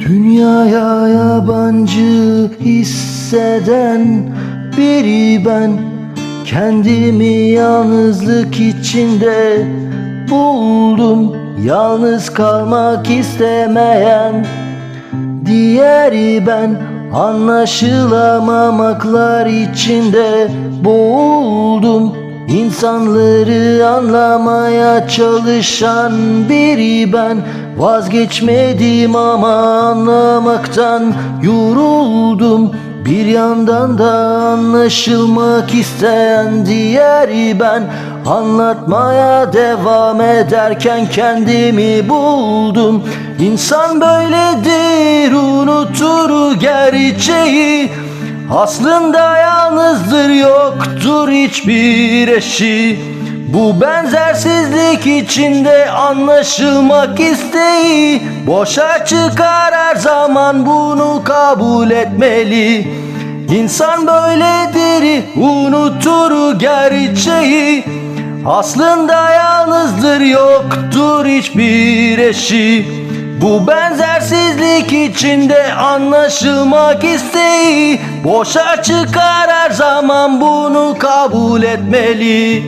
Dünyaya yabancı hisseden biri ben. Kendimi yalnızlık içinde buldum. Yalnız kalmak istemeyen Diğeri ben. Anlaşılamamaklar içinde boğuldum İnsanları anlamaya çalışan biri ben. Vazgeçmedim ama anlamaktan yoruldum. Bir yandan da anlaşılmak isteyen diğeri ben. Anlatmaya devam ederken kendimi buldum. İnsan böyledir unutur gerçeği Aslında yalnızdır yoktur hiçbir eşi. Bu benzersizlik içinde anlaşılmak isteği. Boşa çıkar her zaman bunu kabul etmeli. İnsan böyledir unutur gerçeği. Aslında yalnızdır yoktur hiçbir eşi. Bu benzersizlik içinde anlaşılmak isteği. Boşa çıkar her zaman bunu kabul etmeli